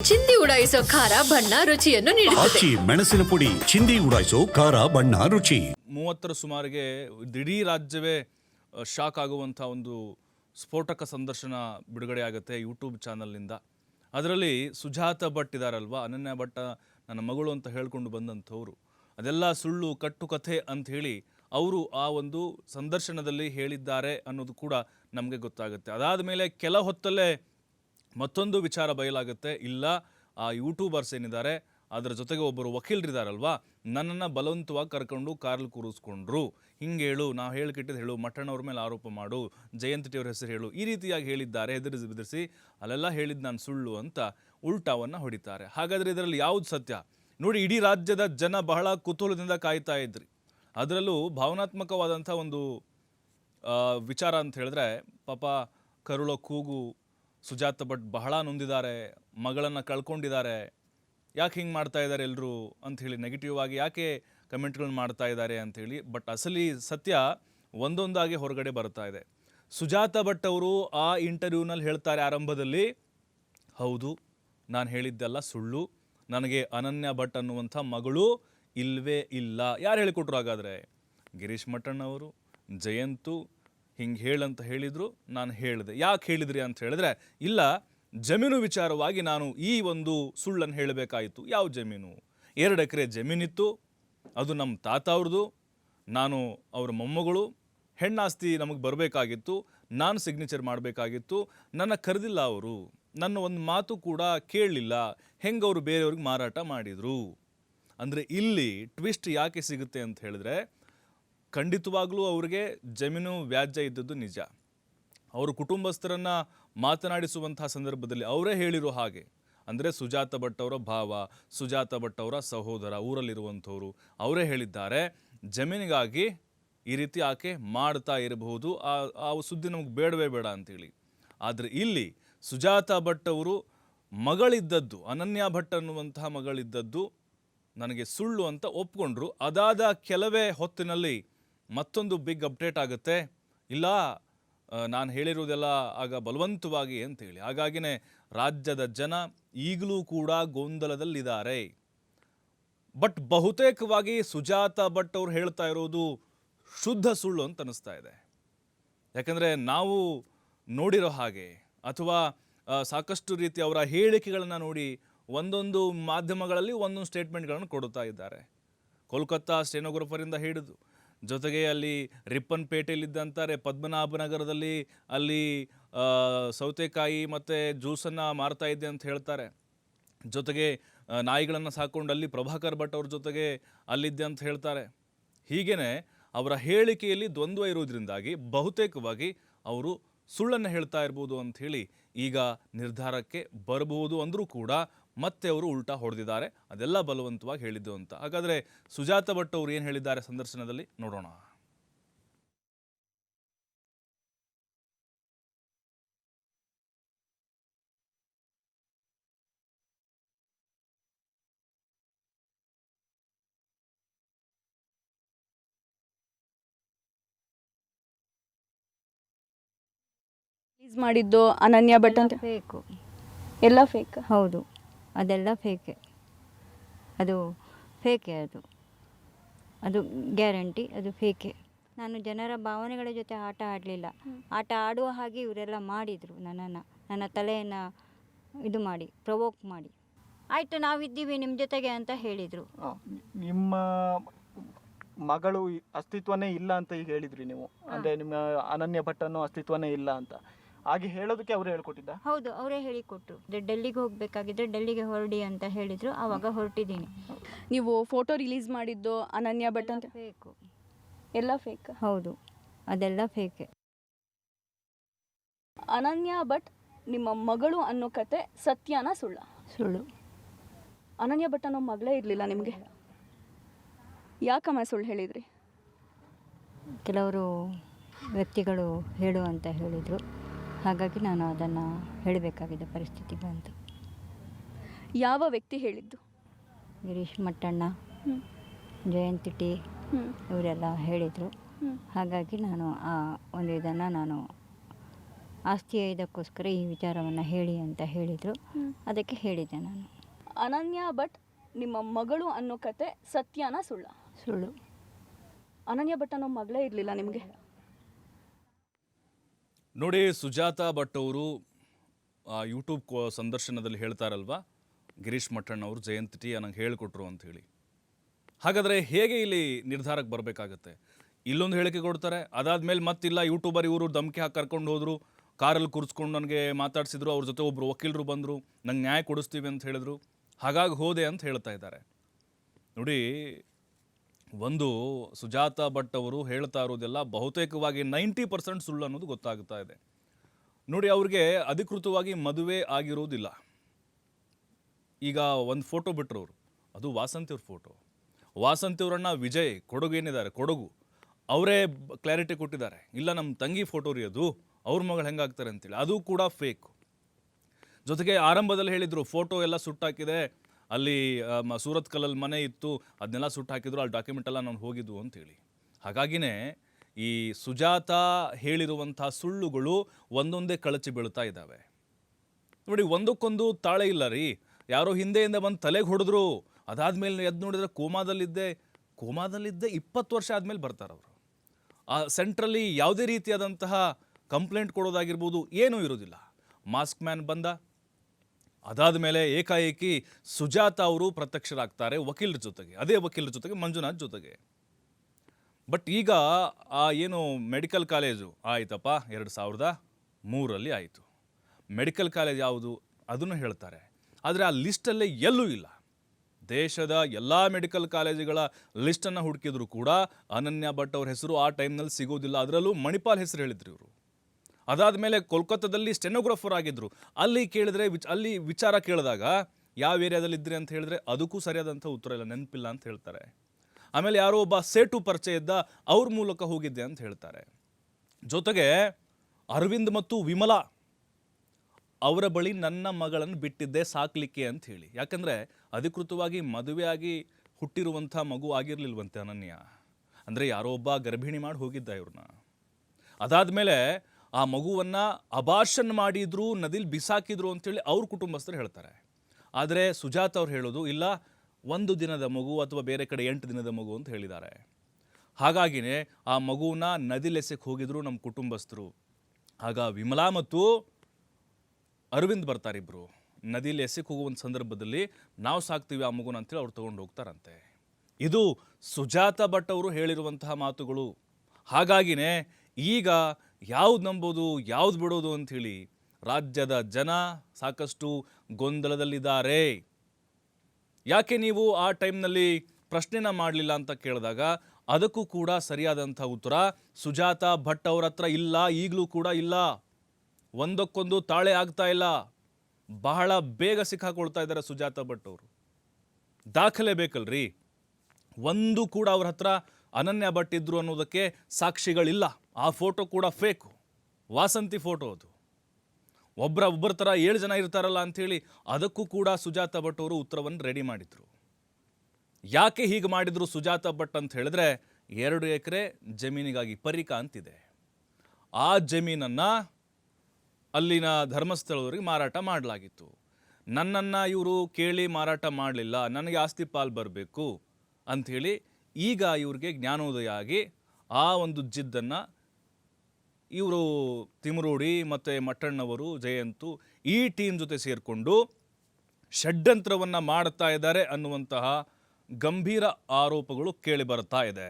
ಚಿಂದಿ ಉಡಾಯಿಸೋ ಖಾರ ಬಣ್ಣ ರುಚಿಯನ್ನು ನೀಡುತ್ತದೆ. ಆಚಿ ಮೆಣಸಿನ ಪುಡಿ ಚಿಂದಿ ಉಡಾಯಿಸೋ ಖಾರ ಬಣ್ಣ ರುಚಿ. ಮೂವತ್ತರ ಸುಮಾರಿಗೆ ಇಡೀ ರಾಜ್ಯವೇ ಅ, ಶಾಕ್ ಆಗುವಂಥ ಒಂದು ಸ್ಫೋಟಕ ಸಂದರ್ಶನ ಬಿಡುಗಡೆ ಆಗುತ್ತೆ ಯೂಟ್ಯೂಬ್ ಚಾನಲ್ನಿಂದ ಅದರಲ್ಲಿ ಸುಜಾತ ಭಟ್ ಇದ್ದಾರಲ್ವಾ ಅನನ್ಯ ಭಟ್ಟ ನನ್ನ ಮಗಳು ಅಂತ ಹೇಳ್ಕೊಂಡು ಬಂದಂಥವ್ರು. ಅದೆಲ್ಲ ಸುಳ್ಳು ಕಟ್ಟುಕಥೆ ಅಂತ ಹೇಳಿ ಅವರು ಆ ಒಂದು ಸಂದರ್ಶನದಲ್ಲಿ ಹೇಳಿದ್ದಾರೆ ಅನ್ನೋದು ಕೂಡ ನಮಗೆ ಗೊತ್ತಾಗುತ್ತೆ. ಅದಾದ ಮೇಲೆ ಕೆಲ ಹೊತ್ತಲ್ಲೇ ಮತ್ತೊಂದು ವಿಚಾರ ಬಯಲಾಗುತ್ತೆ. ಇಲ್ಲ, ಆ ಯೂಟ್ಯೂಬರ್ಸ್ ಏನಿದ್ದಾರೆ, ಅದರ ಜೊತೆಗೆ ಒಬ್ಬರು ವಕೀಲರಿದ್ದಾರಲ್ವಾ ನನ್ನನ್ನು ಬಲವಂತವಾಗಿ ಕರ್ಕೊಂಡು ಕಾರಲ್ಲಿ ಕೂರಿಸ್ಕೊಂಡ್ರು. ಹಿಂಗೆ ಹೇಳು, ನಾವು ಹೇಳಿಕಿಟ್ಟಿದ್ದು ಹೇಳು ಮಠಣ್ಣವ್ರ ಮೇಲೆ ಆರೋಪ ಮಾಡು, ಜಯಂತ್ ಅವ್ರ ಹೆಸರು ಹೇಳು, ಈ ರೀತಿಯಾಗಿ ಹೇಳಿದ್ದಾರೆ, ಹೆದರಿಸಿ ಬೆದರಿಸಿ, ಅಲ್ಲೆಲ್ಲ ಹೇಳಿದ್ದು ನಾನು ಸುಳ್ಳು ಅಂತ ಉಲ್ಟಾವನ್ನು ಹೊಡಿತಾರೆ. ಹಾಗಾದರೆ ಇದರಲ್ಲಿ ಯಾವುದು ಸತ್ಯ? ನೋಡಿ, ಇಡೀ ರಾಜ್ಯದ ಜನ ಬಹಳ ಕುತೂಹಲದಿಂದ ಕಾಯ್ತಾ ಇದ್ರಿ. ಅದರಲ್ಲೂ ಭಾವನಾತ್ಮಕವಾದಂಥ ಒಂದು ವಿಚಾರ ಅಂತ ಹೇಳಿದ್ರೆ, ಪಾಪ ಕರುಳ ಕೂಗು ಸುಜಾತ ಭಟ್ ಬಹಳ ನೊಂದಿದ್ದಾರೆ, ಮಗಳನ್ನು ಕಳ್ಕೊಂಡಿದ್ದಾರೆ. ಯಾಕೆ ಹಿಂಗೆ ಮಾಡ್ತಾ ಇದ್ದಾರೆ ಎಲ್ಲರೂ ಅಂಥೇಳಿ ನೆಗೆಟಿವ್ ಆಗಿ ಯಾಕೆ ಕಮೆಂಟ್ಗಳನ್ನ ಮಾಡ್ತಾ ಇದ್ದಾರೆ ಅಂಥೇಳಿ ಬಟ್ ಅಸಲಿ ಸತ್ಯ ಒಂದೊಂದಾಗಿ ಹೊರಗಡೆ ಬರ್ತಾ ಇದೆ. ಸುಜಾತ ಭಟ್ ಅವರು ಆ ಇಂಟರ್ವ್ಯೂನಲ್ಲಿ ಹೇಳ್ತಾರೆ ಆರಂಭದಲ್ಲಿ, ಹೌದು, ನಾನು ಹೇಳಿದ್ದೆಲ್ಲ ಸುಳ್ಳು. ನನಗೆ ಅನನ್ಯ ಭಟ್ ಅನ್ನುವಂಥ ಮಗಳು ಇಲ್ವೇ ಇಲ್ಲ. ಯಾರು ಹೇಳಿಕೊಟ್ರು ಹಾಗಾದರೆ? ಗಿರೀಶ್ ಮಠಣ್ಣವರು, ಜಯಂತು ಹಿಂಗೆ ಹೇಳಂತ ಹೇಳಿದರು, ನಾನು ಹೇಳಿದೆ. ಯಾಕೆ ಹೇಳಿದ್ರಿ ಅಂತ ಹೇಳಿದ್ರೆ, ಇಲ್ಲ, ಜಮೀನು ವಿಚಾರವಾಗಿ ನಾನು ಈ ಒಂದು ಸುಳ್ಳನ್ನು ಹೇಳಬೇಕಾಯಿತು. ಯಾವ ಜಮೀನು? ಎರಡು ಎಕರೆ ಜಮೀನಿತ್ತು, ಅದು ನಮ್ಮ ತಾತ ಅವ್ರದ್ದು ನಾನು ಅವ್ರ ಮೊಮ್ಮಗಳು, ಹೆಣ್ಣಾಸ್ತಿ ನಮಗೆ ಬರಬೇಕಾಗಿತ್ತು, ನಾನು ಸಿಗ್ನೇಚರ್ ಮಾಡಬೇಕಾಗಿತ್ತು, ನನ್ನ ಕರೆದಿಲ್ಲ ಅವರು, ನನ್ನ ಒಂದು ಮಾತು ಕೂಡ ಕೇಳಲಿಲ್ಲ, ಹೆಂಗೆ ಅವರು ಬೇರೆಯವ್ರಿಗೆ ಮಾರಾಟ ಮಾಡಿದರು? ಅಂದರೆ ಇಲ್ಲಿ ಟ್ವಿಸ್ಟ್ ಯಾಕೆ ಸಿಗುತ್ತೆ ಅಂತ ಹೇಳಿದ್ರೆ ಖಂಡಿತವಾಗ್ಲೂ ಅವ್ರಿಗೆ ಜಮೀನು ವ್ಯಾಜ್ಯ ಇದ್ದದ್ದು ನಿಜ. ಅವರು ಕುಟುಂಬಸ್ಥರನ್ನ ಮಾತನಾಡಿಸುವಂತಹ ಸಂದರ್ಭದಲ್ಲಿ ಅವರೇ ಹೇಳಿರೋ ಹಾಗೆ. ಅಂದರೆ ಸುಜಾತ ಭಟ್ ಅವರ ಭಾವ, ಸುಜಾತ ಭಟ್ ಅವರ ಸಹೋದರ, ಊರಲ್ಲಿರುವಂಥವರು ಅವರೇ ಹೇಳಿದ್ದಾರೆ. ಜಮೀನಿಗಾಗಿ ಈ ರೀತಿ ಆಕೆ ಮಾಡ್ತಾ ಇರಬಹುದು. ಆ ಆ ಸುದ್ದಿ ನಮಗೆ ಬೇಡವೇ ಬೇಡ ಅಂತೇಳಿ. ಆದರೆ ಇಲ್ಲಿ ಸುಜಾತ ಭಟ್ ಅವರು ಮಗಳಿದ್ದದ್ದು, ಅನನ್ಯ ಭಟ್ ಅನ್ನುವಂತಹ ಮಗಳಿದ್ದದ್ದು ನನಗೆ ಸುಳ್ಳು ಅಂತ ಒಪ್ಕೊಂಡ್ರು. ಅದಾದ ಕೆಲವೇ ಹೊತ್ತಿನಲ್ಲಿ ಮತ್ತೊಂದು ಬಿಗ್ ಅಪ್ಡೇಟ್ ಆಗುತ್ತೆ. ಇಲ್ಲ ನಾನು ಹೇಳಿರುವುದೆಲ್ಲ ಆಗ ಬಲವಂತವಾಗಿ ಅಂತೇಳಿ. ಹಾಗಾಗಿನೇ ರಾಜ್ಯದ ಜನ ಈಗಲೂ ಕೂಡ ಗೊಂದಲದಲ್ಲಿದ್ದಾರೆ. ಬಟ್ ಬಹುತೇಕವಾಗಿ ಸುಜಾತ ಭಟ್ ಅವ್ರು ಹೇಳ್ತಾ ಇರೋದು ಶುದ್ಧ ಸುಳ್ಳು ಅಂತ ಅನ್ನಿಸ್ತಾ ಇದೆ. ಯಾಕಂದರೆ ನಾವು ನೋಡಿರೋ ಹಾಗೆ ಅಥವಾ ಸಾಕಷ್ಟು ರೀತಿ ಅವರ ಹೇಳಿಕೆಗಳನ್ನು ನೋಡಿ ಒಂದೊಂದು ಮಾಧ್ಯಮಗಳಲ್ಲಿ ಒಂದೊಂದು ಸ್ಟೇಟ್ಮೆಂಟ್ಗಳನ್ನು ಕೊಡುತ್ತಾ ಇದ್ದಾರೆ. ಕೋಲ್ಕತ್ತಾ ಸ್ಟೆನೋಗ್ರಫರಿಂದ ಹಿಡಿದು ಜೊತೆಗೆ ಅಲ್ಲಿ ರಿಪ್ಪನ್ಪೇಟೆಯಲ್ಲಿದ್ದಂತಾರೆ ಪದ್ಮನಾಭನಗರದಲ್ಲಿ ಅಲ್ಲಿ ಸೌತೆಕಾಯಿ ಮತ್ತು ಜ್ಯೂಸನ್ನು ಮಾರ್ತಾ ಇದ್ದೆ ಅಂತ ಹೇಳ್ತಾರೆ. ಜೊತೆಗೆ ನಾಯಿಗಳನ್ನು ಸಾಕೊಂಡು ಅಲ್ಲಿ ಪ್ರಭಾಕರ್ ಭಟ್ ಅವ್ರ ಜೊತೆಗೆ ಅಲ್ಲಿದ್ದೆ ಅಂತ ಹೇಳ್ತಾರೆ. ಹೀಗೇನೆ ಅವರ ಹೇಳಿಕೆಯಲ್ಲಿ ದ್ವಂದ್ವ ಇರುವುದರಿಂದಾಗಿ ಬಹುತೇಕವಾಗಿ ಅವರು ಸುಳ್ಳನ್ನು ಹೇಳ್ತಾ ಇರ್ಬೋದು ಅಂಥೇಳಿ ಈಗ ನಿರ್ಧಾರಕ್ಕೆ ಬರಬಹುದು ಅಂದರೂ ಕೂಡ ಮತ್ತೆ ಅವರು ಉಲ್ಟಾ ಹೊಡೆದಿದ್ದಾರೆ. ಅದೆಲ್ಲ ಬಲವಂತವಾಗಿ ಹೇಳಿದ್ದು ಅಂತ. ಹಾಗಾದರೆ ಸುಜಾತ ಭಟ್ ಅವರು ಏನು ಹೇಳಿದ್ದಾರೆ ಸಂದರ್ಶನದಲ್ಲಿ? ನೋಡೋಣ. ಮಾಡಿದ್ದು ಅನನ್ಯ ಭಟ್ ಅಂತ. ಫೇಕು ಎಲ್ಲ ಫೇಕ್ ಹೌದು. ಅದೆಲ್ಲ ಫೇಕೆ. ಅದು ಫೇಕೆ ಅದು. ಅದು ಗ್ಯಾರಂಟಿ ಅದು ಫೇಕೆ. ನಾನು ಜನರ ಭಾವನೆಗಳ ಜೊತೆ ಆಟ ಆಡಲಿಲ್ಲ. ಆಟ ಆಡುವ ಹಾಗೆ ಇವರೆಲ್ಲ ಮಾಡಿದರು ನನ್ನನ್ನು. ನನ್ನ ತಲೆಯನ್ನು ಇದು ಮಾಡಿ ಪ್ರವೋಕ್ ಮಾಡಿ. ಆಯಿತು ನಾವಿದ್ದೀವಿ ನಿಮ್ಮ ಜೊತೆಗೆ ಅಂತ ಹೇಳಿದರು. ನಿಮ್ಮ ಮಗಳು ಅಸ್ತಿತ್ವನೇ ಇಲ್ಲ ಅಂತ ಈಗ ಹೇಳಿದ್ರಿ ನೀವು. ಅಂದರೆ ನಿಮ್ಮ ಅನನ್ಯ ಭಟ್ಟನೂ ಅಸ್ತಿತ್ವನೇ ಇಲ್ಲ ಅಂತ. ಹಾಗೆ ಹೇಳೋದಕ್ಕೆ ಅವ್ರು ಹೇಳ್ಕೊಟ್ಟಿದ್ದ? ಹೌದು ಅವರೇ ಹೇಳಿಕೊಟ್ರು. ಡೆಲ್ಲಿಗೆ ಹೋಗಬೇಕಾಗಿದ್ರೆ ಡೆಲ್ಲಿಗೆ ಹೊರಡಿ ಅಂತ ಹೇಳಿದ್ರು. ಆವಾಗ ಹೊರಟಿದ್ದೀನಿ. ನೀವು ಫೋಟೋ ರಿಲೀಸ್ ಮಾಡಿದ್ದು ಅನನ್ಯ ಭಟ್ ಅಂತ? ಬೇಕು ಎಲ್ಲ ಫೇಕ್ ಹೌದು ಅದೆಲ್ಲ ಫೇಕೆ ಅನನ್ಯ ಭಟ್ ನಿಮ್ಮ ಮಗಳು ಅನ್ನೋ ಕತೆ ಸತ್ಯನ ಸುಳ್ಳ. ಸುಳ್ಳು. ಅನನ್ಯ ಭಟ್ ಅನ್ನೋ ಮಗಳೇ ಇರಲಿಲ್ಲ ನಿಮಗೆ? ಯಾಕಮ್ಮ ಸುಳ್ಳು ಹೇಳಿದ್ರಿ? ಕೆಲವರು ವ್ಯಕ್ತಿಗಳು ಹೇಳು ಅಂತ ಹೇಳಿದರು. ಹಾಗಾಗಿ ನಾನು ಅದನ್ನು ಹೇಳಬೇಕಾಗಿದ್ದ ಪರಿಸ್ಥಿತಿ ಬಂತು. ಯಾವ ವ್ಯಕ್ತಿ ಹೇಳಿದ್ದು? ಗಿರೀಶ್ ಮಟ್ಟಣ್ಣ ಜಯಂತಿ ಟಿ. ಇವರೆಲ್ಲ ಹೇಳಿದರು. ಹಾಗಾಗಿ ನಾನು ಆ ಒಂದು ಇದನ್ನು ನಾನು ಆಸ್ತಿಯ ಇದಕ್ಕೋಸ್ಕರ ಈ ವಿಚಾರವನ್ನು ಹೇಳಿ ಅಂತ ಹೇಳಿದರು. ಅದಕ್ಕೆ ಹೇಳಿದ್ದೆ ನಾನು. ಅನನ್ಯ ಭಟ್ ನಿಮ್ಮ ಮಗಳು ಅನ್ನೋ ಕತೆ ಸತ್ಯನ ಸುಳ್ಳ. ಸುಳ್ಳು. ಅನನ್ಯ ಭಟ್ ಅನ್ನೋ ಮಗಳೇ ಇರಲಿಲ್ಲ ನಿಮಗೆ? ನೋಡಿ ಸುಜಾತ ಭಟ್ ಅವರು ಯೂಟ್ಯೂಬ್ ಸಂದರ್ಶನದಲ್ಲಿ ಹೇಳ್ತಾರಲ್ವಾ, ಗಿರೀಶ್ ಮಠಣ್ಣ ಅವರು ಜಯಂತಿ ಟಿ ನಂಗೆ ಹೇಳಿಕೊಟ್ರು ಹೇಳಿ. ಹಾಗಾದರೆ ಹೇಗೆ ಇಲ್ಲಿ ನಿರ್ಧಾರಕ್ಕೆ ಬರಬೇಕಾಗತ್ತೆ? ಇಲ್ಲೊಂದು ಹೇಳಿಕೆ ಕೊಡ್ತಾರೆ, ಅದಾದಮೇಲೆ ಮತ್ತಿಲ್ಲ ಯೂಟ್ಯೂಬರ್ ಇವರು ಧಮಕಿ ಹಾಕಿ ಕರ್ಕೊಂಡು ಹೋದರು, ಕಾರಲ್ಲಿ ಕೂರಿಸ್ಕೊಂಡು ನನಗೆ ಮಾತಾಡಿಸಿದ್ರು, ಅವ್ರ ಜೊತೆ ಒಬ್ಬರು ವಕೀಲರು ಬಂದರು, ನಂಗೆ ನ್ಯಾಯ ಕೊಡಿಸ್ತೀವಿ ಅಂತ ಹೇಳಿದ್ರು. ಹಾಗಾಗಿ ಹೋದೆ ಅಂತ ಹೇಳ್ತಾ ಇದ್ದಾರೆ. ನೋಡಿ ಒಂದು ಸುಜಾತ ಭಟ್ ಅವರು ಹೇಳ್ತಾ ಇರೋದೆಲ್ಲ ಬಹುತೇಕವಾಗಿ ನೈಂಟಿ ಪರ್ಸೆಂಟ್ ಸುಳ್ಳು ಅನ್ನೋದು ಗೊತ್ತಾಗ್ತಾ ಇದೆ. ನೋಡಿ, ಅವ್ರಿಗೆ ಅಧಿಕೃತವಾಗಿ ಮದುವೆ ಆಗಿರೋದಿಲ್ಲ. ಈಗ ಒಂದು ಫೋಟೋ ಬಿಟ್ಟರು ಅವರು ಅದು ವಾಸಂತಿಯವ್ರ ಫೋಟೋ. ವಾಸಂತಿಯವ್ರನ್ನ ವಿಜಯ್, ಕೊಡಗು ಏನಿದ್ದಾರೆ? ಕೊಡಗು. ಅವರೇ ಕ್ಲಾರಿಟಿ ಕೊಟ್ಟಿದ್ದಾರೆ. ಇಲ್ಲ ನಮ್ಮ ತಂಗಿ ಫೋಟೋ ರೀ ಅದು. ಅವ್ರ ಮಗಳು ಹೆಂಗಾಗ್ತಾರೆ ಅಂತೇಳಿ. ಅದು ಕೂಡ ಫೇಕ್ ಜೊತೆಗೆ ಆರಂಭದಲ್ಲಿ ಹೇಳಿದರು, ಫೋಟೋ ಎಲ್ಲ ಸುಟ್ಟಾಕಿದೆ. ಅಲ್ಲಿ ಸೂರತ್ ಕಲ್ಲಲ್ಲಿ ಮನೆ ಇತ್ತು ಅದನ್ನೆಲ್ಲ ಸುಟ್ಟು ಹಾಕಿದ್ರು, ಅಲ್ಲಿ ಡಾಕ್ಯುಮೆಂಟ್ ಎಲ್ಲ ನಾನು ಹೋಗಿದ್ದು ಅಂತೇಳಿ. ಹಾಗಾಗಿನೇ ಈ ಸುಜಾತ ಹೇಳಿರುವಂಥ ಸುಳ್ಳುಗಳು ಒಂದೊಂದೇ ಕಳಚಿ ಬೀಳ್ತಾ ಇದ್ದಾವೆ. ನೋಡಿ, ಒಂದಕ್ಕೊಂದು ತಾಳೆ ಇಲ್ಲ ರೀ. ಯಾರೋ ಹಿಂದೆಯಿಂದ ಬಂದು ತಲೆಗೆ ಹೊಡೆದ್ರು, ಅದಾದ್ಮೇಲೆ ಎದ್ದು ನೋಡಿದ್ರೆ ಕೋಮಾದಲ್ಲಿದ್ದೆ ಕೋಮಾದಲ್ಲಿದ್ದೆ ಇಪ್ಪತ್ತು ವರ್ಷ ಆದಮೇಲೆ ಬರ್ತಾರವರು ಆ ಸೆಂಟ್ರಲ್ಲಿ ಯಾವುದೇ ರೀತಿಯಾದಂತಹ ಕಂಪ್ಲೇಂಟ್ ಕೊಡೋದಾಗಿರ್ಬೋದು, ಏನೂ ಇರೋದಿಲ್ಲ. ಮಾಸ್ಕ್ ಮ್ಯಾನ್ ಬಂದ ಅದಾದ ಮೇಲೆ ಏಕಾಏಕಿ ಸುಜಾತ ಅವರು ಪ್ರತ್ಯಕ್ಷರಾಗ್ತಾರೆ ವಕೀಲರ ಜೊತೆಗೆ. ಅದೇ ವಕೀಲರ ಜೊತೆಗೆ ಮಂಜುನಾಥ್ ಜೊತೆಗೆ. ಬಟ್ ಈಗ ಆ ಏನು ಮೆಡಿಕಲ್ ಕಾಲೇಜು ಆಯಿತಪ್ಪ, ಎರಡು ಸಾವಿರದ ಮೂರರಲ್ಲಿ ಆಯಿತು. ಮೆಡಿಕಲ್ ಕಾಲೇಜ್ ಯಾವುದು ಅದನ್ನು ಹೇಳ್ತಾರೆ. ಆದರೆ ಆ ಲಿಸ್ಟಲ್ಲೇ ಎಲ್ಲೂ ಇಲ್ಲ. ದೇಶದ ಎಲ್ಲ ಮೆಡಿಕಲ್ ಕಾಲೇಜುಗಳ ಲಿಸ್ಟನ್ನು ಹುಡುಕಿದ್ರು ಕೂಡ ಅನನ್ಯ ಭಟ್ ಅವ್ರ ಹೆಸರು ಆ ಟೈಮ್ನಲ್ಲಿ ಸಿಗೋದಿಲ್ಲ. ಅದರಲ್ಲೂ ಮಣಿಪಾಲ್ ಹೆಸರು ಹೇಳಿದ್ರು ಇವರು. ಅದಾದಮೇಲೆ ಕೋಲ್ಕತ್ತಾದಲ್ಲಿ ಸ್ಟೆನೋಗ್ರಾಫರ್ ಆಗಿದ್ರು. ಅಲ್ಲಿ ಕೇಳಿದ್ರೆ ವಿಚ್, ಅಲ್ಲಿ ವಿಚಾರ ಕೇಳಿದಾಗ, ಯಾವ ಏರಿಯಾದಲ್ಲಿ ಇದ್ರಿ ಅಂತ ಹೇಳಿದ್ರೆ ಅದಕ್ಕೂ ಸರಿಯಾದಂಥ ಉತ್ತರ ಇಲ್ಲ, ನೆನಪಿಲ್ಲ ಅಂತ ಹೇಳ್ತಾರೆ. ಆಮೇಲೆ ಯಾರೋ ಒಬ್ಬ ಸೇಟು ಪರಿಚಯ ಇದ್ದ ಅವ್ರ ಮೂಲಕ ಹೋಗಿದ್ದೆ ಅಂತ ಹೇಳ್ತಾರೆ. ಜೊತೆಗೆ ಅರವಿಂದ್ ಮತ್ತು ವಿಮಲಾ ಅವರ ಬಳಿ ನನ್ನ ಮಗಳನ್ನು ಬಿಟ್ಟಿದ್ದೆ ಸಾಕ್ಲಿಕ್ಕೆ ಅಂತ ಹೇಳಿ. ಯಾಕಂದರೆ ಅಧಿಕೃತವಾಗಿ ಮದುವೆಯಾಗಿ ಹುಟ್ಟಿರುವಂಥ ಮಗು ಆಗಿರಲಿಲ್ವಂತೆ ಅನನ್ಯ. ಅಂದರೆ ಯಾರೋ ಒಬ್ಬ ಗರ್ಭಿಣಿ ಮಾಡಿ ಹೋಗಿದ್ದ ಇವ್ರನ್ನ. ಅದಾದಮೇಲೆ ಆ ಮಗುವನ್ನು ಅಬಾರ್ಷನ್ ಮಾಡಿದ್ರು, ನದಿಲಿ ಬಿಸಾಕಿದ್ರು ಅಂತೇಳಿ ಅವ್ರ ಕುಟುಂಬಸ್ಥರು ಹೇಳ್ತಾರೆ. ಆದರೆ ಸುಜಾತ ಅವ್ರು ಹೇಳೋದು, ಇಲ್ಲ, ಒಂದು ದಿನದ ಮಗು ಅಥವಾ ಬೇರೆ ಕಡೆ ಎಂಟು ದಿನದ ಮಗು ಅಂತ ಹೇಳಿದ್ದಾರೆ. ಹಾಗಾಗಿನೇ ಆ ಮಗುವನ್ನ ನದಿಲೆಸಕ್ಕೆ ಹೋಗಿದ್ರು ನಮ್ಮ ಕುಟುಂಬಸ್ಥರು. ಆಗ ವಿಮಲಾ ಮತ್ತು ಅರವಿಂದ್ ಬರ್ತಾರಿಬ್ರು ನದಿಲಿ ಎಸೆಗೆ ಹೋಗುವ ಒಂದು ಸಂದರ್ಭದಲ್ಲಿ ನಾವು ಸಾಕ್ತೀವಿ ಆ ಮಗುನ ಅಂತೇಳಿ ಅವ್ರು ತೊಗೊಂಡು ಹೋಗ್ತಾರಂತೆ. ಇದು ಸುಜಾತ ಭಟ್ ಅವರು ಹೇಳಿರುವಂತಹ ಮಾತುಗಳು. ಹಾಗಾಗಿನೇ ಈಗ ಯಾವ್ದು ನಂಬೋದು, ಯಾವ್ದು ಬಿಡೋದು ಅಂಥೇಳಿ ರಾಜ್ಯದ ಜನ ಸಾಕಷ್ಟು ಗೊಂದಲದಲ್ಲಿದ್ದಾರೆ. ಯಾಕೆ ನೀವು ಆ ಟೈಮ್ನಲ್ಲಿ ಪ್ರಶ್ನೆನ ಮಾಡಲಿಲ್ಲ ಅಂತ ಕೇಳಿದಾಗ ಅದಕ್ಕೂ ಕೂಡ ಸರಿಯಾದಂಥ ಉತ್ತರ ಸುಜಾತ ಭಟ್ ಅವ್ರ ಹತ್ರ ಇಲ್ಲ, ಈಗಲೂ ಕೂಡ ಇಲ್ಲ. ಒಂದಕ್ಕೊಂದು ತಾಳೆ ಆಗ್ತಾ ಇಲ್ಲ. ಬಹಳ ಬೇಗ ಸಿಕ್ಕಾಕೊಳ್ತಾ ಇದ್ದಾರೆ ಸುಜಾತ ಭಟ್ ಅವರು. ದಾಖಲೆ ಬೇಕಲ್ರಿ? ಒಂದು ಕೂಡ ಅವ್ರ ಹತ್ರ ಅನನ್ಯ ಭಟ್ ಇದ್ರು ಅನ್ನೋದಕ್ಕೆ ಸಾಕ್ಷಿಗಳಿಲ್ಲ. ಆ ಫೋಟೋ ಕೂಡ ಫೇಕು. ವಾಸಂತಿ ಫೋಟೋ ಅದು. ಒಬ್ಬರ ಒಬ್ಬರ ಥರ ಏಳು ಜನ ಇರ್ತಾರಲ್ಲ ಅಂಥೇಳಿ ಅದಕ್ಕೂ ಕೂಡ ಸುಜಾತ ಭಟ್ ಅವರು ಉತ್ತರವನ್ನು ರೆಡಿ ಮಾಡಿದ್ರು. ಯಾಕೆ ಹೀಗೆ ಮಾಡಿದ್ರು ಸುಜಾತ ಭಟ್ ಅಂತ ಹೇಳಿದ್ರೆ ಎರಡು ಎಕರೆ ಜಮೀನಿಗಾಗಿ ಪರಿಕ ಅಂತಿದೆ. ಆ ಜಮೀನನ್ನು ಅಲ್ಲಿನ ಧರ್ಮಸ್ಥಳದವರಿಗೆ ಮಾರಾಟ ಮಾಡಲಾಗಿತ್ತು. ನನ್ನನ್ನು ಇವರು ಕೇಳಿ ಮಾರಾಟ ಮಾಡಲಿಲ್ಲ, ನನಗೆ ಆಸ್ತಿ ಪಾಲು ಬರಬೇಕು ಅಂಥೇಳಿ ಈಗ ಇವ್ರಿಗೆ ಜ್ಞಾನೋದಯ ಆಗಿ ಆ ಒಂದು ಜಿದ್ದನ್ನು ಇವರು ತಿಮರೋಡಿ ಮತ್ತು ಮಟ್ಟಣ್ಣವರು, ಜಯಂತು ಈ ಟೀಮ್ ಜೊತೆ ಸೇರಿಕೊಂಡು ಷಡ್ಯಂತ್ರವನ್ನು ಮಾಡ್ತಾ ಇದ್ದಾರೆ ಅನ್ನುವಂತಹ ಗಂಭೀರ ಆರೋಪಗಳು ಕೇಳಿ ಬರ್ತಾ ಇದೆ.